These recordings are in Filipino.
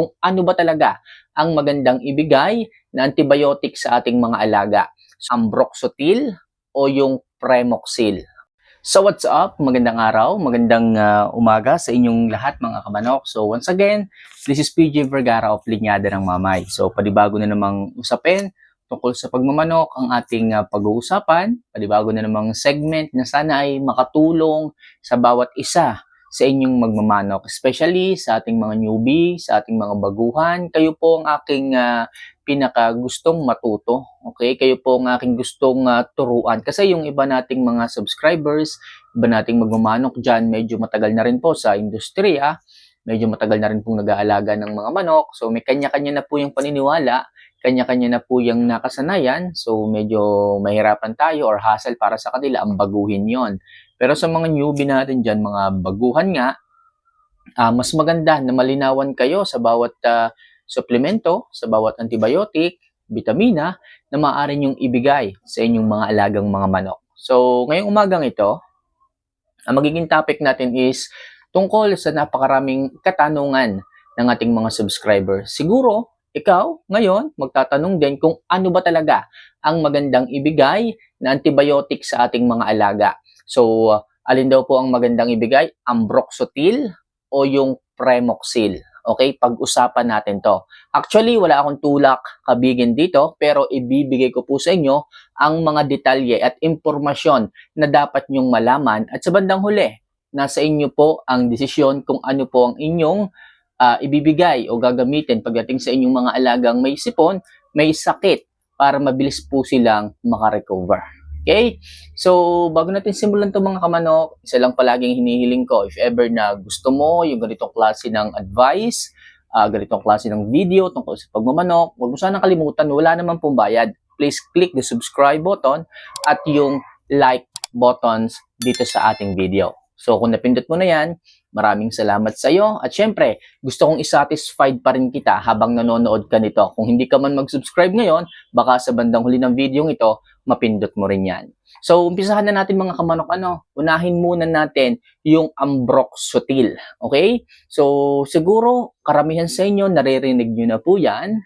kung ano ba talaga ang magandang ibigay na antibiotic sa ating mga alaga. Ambroxotil o yung Premoxil. So what's up? Magandang araw, magandang ah, umaga sa inyong lahat mga kamanok. So once again, this is PJ Vergara of Linyada ng Mamay. So panibago na namang usapin tungkol sa pagmamanok ang ating ah, pag-uusapan. Panibago na namang segment na sana ay makatulong sa bawat isa sa inyong magmamanok, especially sa ating mga newbie, sa ating mga baguhan. Kayo po ang aking ah, pinaka gustong matuto. Okay? Kayo po ang aking gustong ah, turuan. Kasi yung iba nating mga subscribers, iba nating magmamanok dyan, medyo matagal na rin po sa industriya. Medyo matagal na rin pong nag-aalaga ng mga manok. So may kanya-kanya na po yung paniniwala. Kanya-kanya na po yung nakasanayan. So medyo mahirapan tayo or hassle para sa kanila ang baguhin yon. Pero sa mga newbie natin dyan, mga baguhan nga, ah, mas maganda na malinawan kayo sa bawat ah, suplemento, sa bawat antibiotic, vitamina, na maaari niyong ibigay sa inyong mga alagang mga manok. So, ngayong umagang ito, ang magiging topic natin is tungkol sa napakaraming katanungan ng ating mga subscribers. Siguro, ikaw ngayon magtatanong din kung ano ba talaga ang magandang ibigay na antibiotic sa ating mga alaga. So, uh, alin daw po ang magandang ibigay? Ambroxotil o yung Premoxil? Okay, pag-usapan natin to. Actually, wala akong tulak kabigin dito, pero ibibigay ko po sa inyo ang mga detalye at impormasyon na dapat nyong malaman. At sa bandang huli, nasa inyo po ang desisyon kung ano po ang inyong ah, ibibigay o gagamitin pagdating sa inyong mga alagang may sipon, may sakit, para mabilis po silang makarecover. Okay? So, bago natin simulan to mga kamanok, isa lang palaging hinihiling ko, if ever na gusto mo yung ganitong klase ng advice, ah, ganitong klase ng video tungkol sa pagmamanok, huwag mo sanang kalimutan, wala naman pong bayad. Please click the subscribe button at yung like buttons dito sa ating video. So, kung napindot mo na yan, maraming salamat sa iyo. At syempre, gusto kong isatisfied pa rin kita habang nanonood ka nito. Kung hindi ka man mag-subscribe ngayon, baka sa bandang huli ng video ito, mapindot mo rin yan. So, umpisahan na natin mga kamanok. Ano? Unahin muna natin yung ambroxotil. Okay? So, siguro, karamihan sa inyo, naririnig nyo na po yan.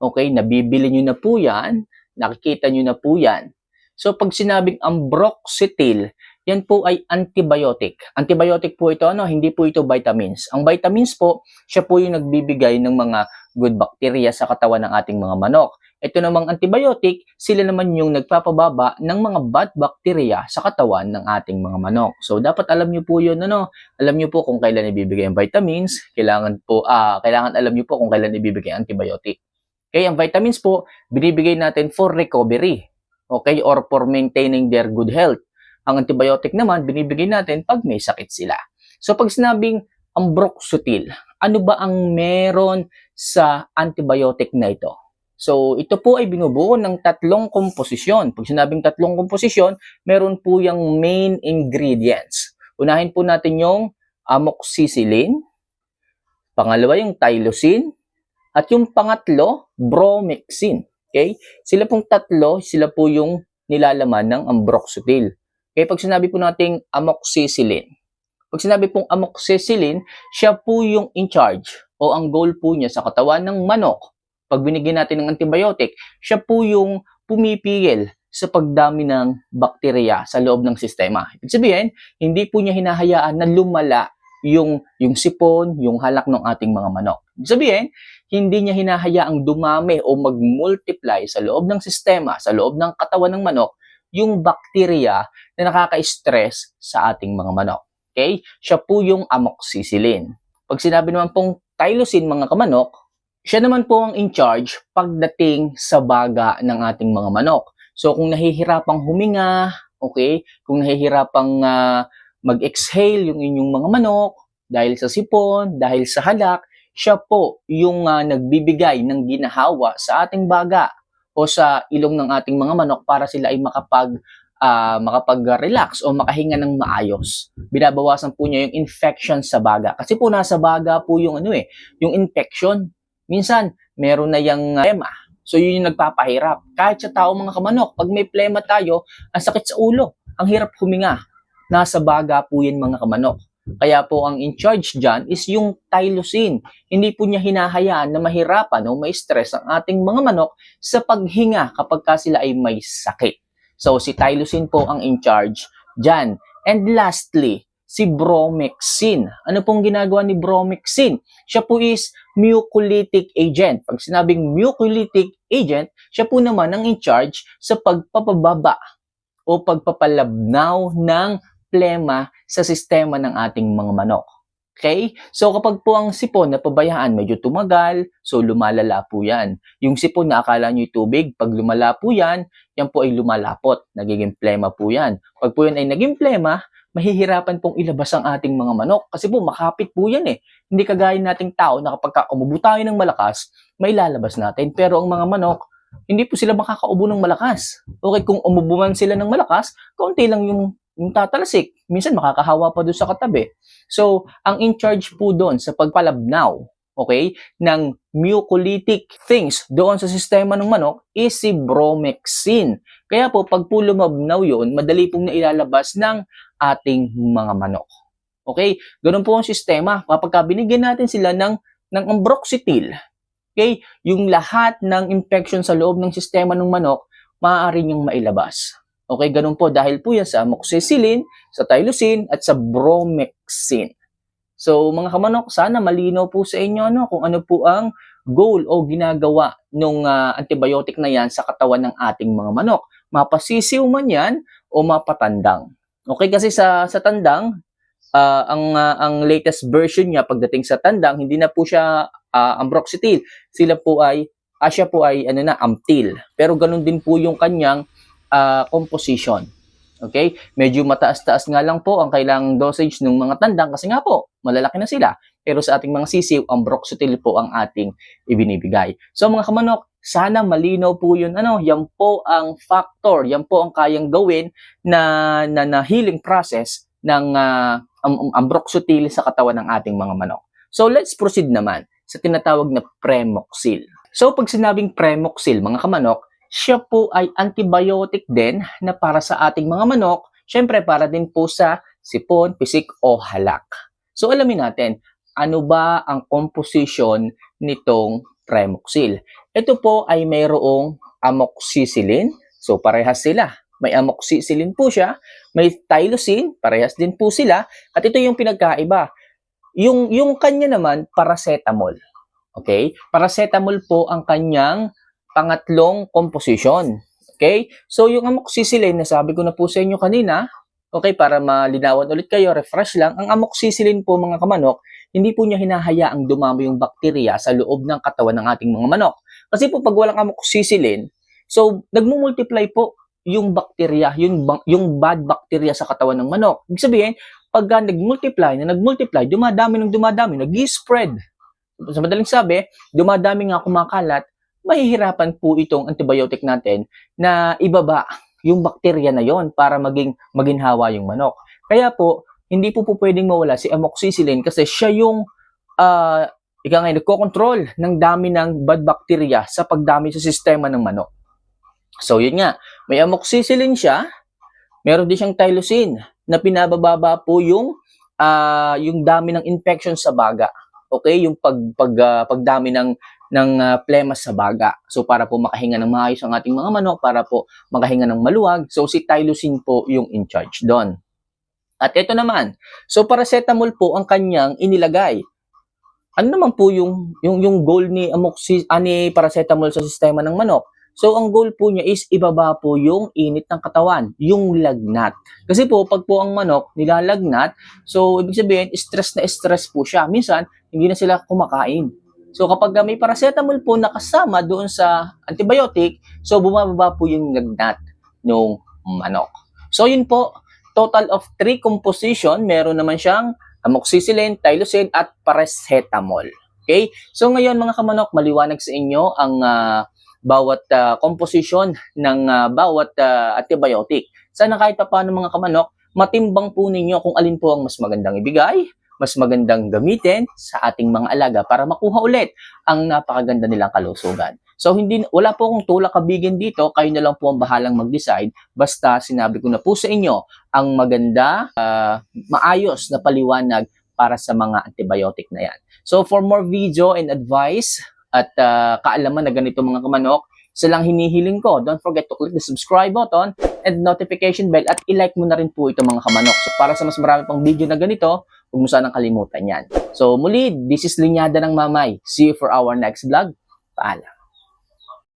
Okay? Nabibili nyo na po yan. Nakikita nyo na po yan. So, pag sinabing ambroxetil, yan po ay antibiotic. Antibiotic po ito, ano, hindi po ito vitamins. Ang vitamins po, siya po yung nagbibigay ng mga good bacteria sa katawan ng ating mga manok. Ito namang antibiotic, sila naman yung nagpapababa ng mga bad bacteria sa katawan ng ating mga manok. So dapat alam niyo po 'yun ano, alam niyo po kung kailan ibibigay ang vitamins, kailangan po ah kailangan alam niyo po kung kailan ibibigay ang antibiotic. Kaya ang vitamins po binibigay natin for recovery. Okay? Or for maintaining their good health. Ang antibiotic naman binibigay natin pag may sakit sila. So pag sinabing ambroxotil, ano ba ang meron sa antibiotic na ito? So, ito po ay binubuo ng tatlong komposisyon. Pag sinabing tatlong komposisyon, meron po yung main ingredients. Unahin po natin yung amoxicillin, pangalawa yung tylosin, at yung pangatlo, bromexin. Okay? Sila pong tatlo, sila po yung nilalaman ng ambroxotil. Okay, pag sinabi po nating amoxicillin, pag sinabi pong amoxicillin, siya po yung in charge o ang goal po niya sa katawan ng manok pag binigyan natin ng antibiotic, siya po yung pumipigil sa pagdami ng bakterya sa loob ng sistema. Ibig sabihin, hindi po niya hinahayaan na lumala yung, yung sipon, yung halak ng ating mga manok. Ibig sabihin, hindi niya hinahayaang dumami o mag-multiply sa loob ng sistema, sa loob ng katawan ng manok, yung bakterya na nakaka-stress sa ating mga manok. Okay? Siya po yung amoxicillin. Pag sinabi naman pong tylosin mga kamanok, siya naman po ang in charge pagdating sa baga ng ating mga manok. So kung nahihirapang huminga, okay, kung nahihirapang uh, mag-exhale yung inyong mga manok dahil sa sipon, dahil sa halak, siya po yung uh, nagbibigay ng ginahawa sa ating baga o sa ilong ng ating mga manok para sila ay makapag uh, makapag-relax o makahinga ng maayos. Binabawasan po niya yung infection sa baga. Kasi po nasa baga po yung ano eh, yung infection Minsan, meron na yung plema. So, yun yung nagpapahirap. Kahit sa tao mga kamanok, pag may plema tayo, ang sakit sa ulo. Ang hirap huminga. Nasa baga po yan mga kamanok. Kaya po ang in charge dyan is yung tylosin. Hindi po niya hinahayaan na mahirapan o may stress ang ating mga manok sa paghinga kapag ka sila ay may sakit. So si tylosin po ang in charge dyan. And lastly, si bromexin. Ano pong ginagawa ni bromexin? Siya po is mucolytic agent. Pag sinabing mucolytic agent, siya po naman ang in charge sa pagpapababa o pagpapalabnaw ng plema sa sistema ng ating mga manok. Okay? So kapag po ang sipon na pabayaan medyo tumagal, so lumalala po yan. Yung sipon na akala nyo tubig, pag lumala po yan, yan po ay lumalapot. Nagiging plema po yan. Pag po yan ay naging plema, mahihirapan pong ilabas ang ating mga manok. Kasi po makapit po yan eh. Hindi kagaya nating tao na kapag ka umubo tayo ng malakas, may lalabas natin. Pero ang mga manok, hindi po sila makakaubo ng malakas. Okay, kung umubo man sila ng malakas, kaunti lang yung, yung tatalasik. Minsan makakahawa pa doon sa katabi. So, ang in charge po doon sa pagpalabnaw, okay, ng mucolytic things doon sa sistema ng manok is si bromexin. Kaya po, pag po lumabnaw yun, madali pong nailalabas ng ating mga manok. Okay? Ganun po ang sistema. Kapag ka binigyan natin sila ng, ng ambroxetil, okay, yung lahat ng infection sa loob ng sistema ng manok, maaari niyang mailabas. Okay, ganun po dahil po yan sa amoxicillin, sa tylosin, at sa bromexin. So, mga kamanok, sana malinaw po sa inyo no, kung ano po ang goal o ginagawa ng antibiotic na yan sa katawan ng ating mga manok. Mapasisiw man yan o mapatandang. Okay, kasi sa, sa tandang, ah, ang, ah, ang latest version niya pagdating sa tandang, hindi na po siya uh, ambroxetil. Sila po ay, ah, siya po ay ano na, amtil. Pero ganun din po yung kanyang ah, composition. Okay? Medyo mataas-taas nga lang po ang kailangang dosage ng mga tandang kasi nga po, malalaki na sila. Pero sa ating mga sisiw, ang broxetil po ang ating ibinibigay. So mga kamanok, sana malinaw po yun. Ano, yan po ang factor, yan po ang kayang gawin na, na, na healing process ng uh, ang broxetil sa katawan ng ating mga manok. So let's proceed naman sa tinatawag na premoxil. So pag sinabing premoxil, mga kamanok, siya po ay antibiotic din na para sa ating mga manok, syempre para din po sa sipon, pisik o halak. So alamin natin, ano ba ang composition nitong Premoxil? Ito po ay mayroong amoxicillin. So parehas sila. May amoxicillin po siya, may tylosin, parehas din po sila. At ito yung pinagkaiba. Yung, yung kanya naman, paracetamol. Okay? Paracetamol po ang kanyang pangatlong composition. Okay? So, yung amoxicillin, nasabi ko na po sa inyo kanina, okay, para malinawan ulit kayo, refresh lang, ang amoxicillin po mga kamanok, hindi po niya hinahayaang dumami yung bakterya sa loob ng katawan ng ating mga manok. Kasi po pag walang amoxicillin, so nagmumultiply po yung bakterya, yung, yung bad bacteria sa katawan ng manok. Ibig sabihin, pag nagmultiply na nagmultiply, dumadami ng dumadami, nag-spread. Sa madaling sabi, dumadami nga kumakalat, mahihirapan po itong antibiotic natin na ibaba yung bakterya na yon para maging maginhawa yung manok. Kaya po, hindi po po pwedeng mawala si amoxicillin kasi siya yung uh, ika nga nagko-control ng dami ng bad bacteria sa pagdami sa sistema ng manok. So yun nga, may amoxicillin siya, meron din siyang tylosin na pinabababa po yung uh, yung dami ng infection sa baga. Okay, yung pag, pag uh, pagdami ng ng uh, plemas sa baga. So para po makahinga ng maayos ang ating mga manok, para po makahinga ng maluwag. So si tylosin po yung in charge doon. At ito naman, so paracetamol po ang kanyang inilagay. Ano naman po yung yung yung goal ni amoxi ani ah, paracetamol sa sistema ng manok? So ang goal po niya is ibaba po yung init ng katawan, yung lagnat. Kasi po pag po ang manok nilalagnat, so ibig sabihin stress na stress po siya. Minsan hindi na sila kumakain. So kapag may paracetamol po nakasama doon sa antibiotic, so bumababa po yung lagnat ng manok. So yun po, total of 3 composition, meron naman siyang amoxicillin, tylosin, at paracetamol. Okay? So ngayon mga kamanok, maliwanag sa inyo ang uh, bawat uh, composition ng uh, bawat uh, antibiotic. Sana kahit pa paano mga kamanok, matimbang po ninyo kung alin po ang mas magandang ibigay, mas magandang gamitin sa ating mga alaga para makuha ulit ang napakaganda nilang kalusugan. So hindi wala po akong tulak kabigin dito, kayo na lang po ang bahalang mag-decide. Basta sinabi ko na po sa inyo ang maganda, ah, maayos na paliwanag para sa mga antibiotic na yan. So for more video and advice at ah, kaalaman na ganito mga kamanok, sa lang hinihiling ko, don't forget to click the subscribe button and notification bell at i-like mo na rin po ito mga kamanok. So para sa mas marami pang video na ganito, huwag mo sanang kalimutan yan. So muli, this is Linyada ng Mamay. See you for our next vlog. Paalam.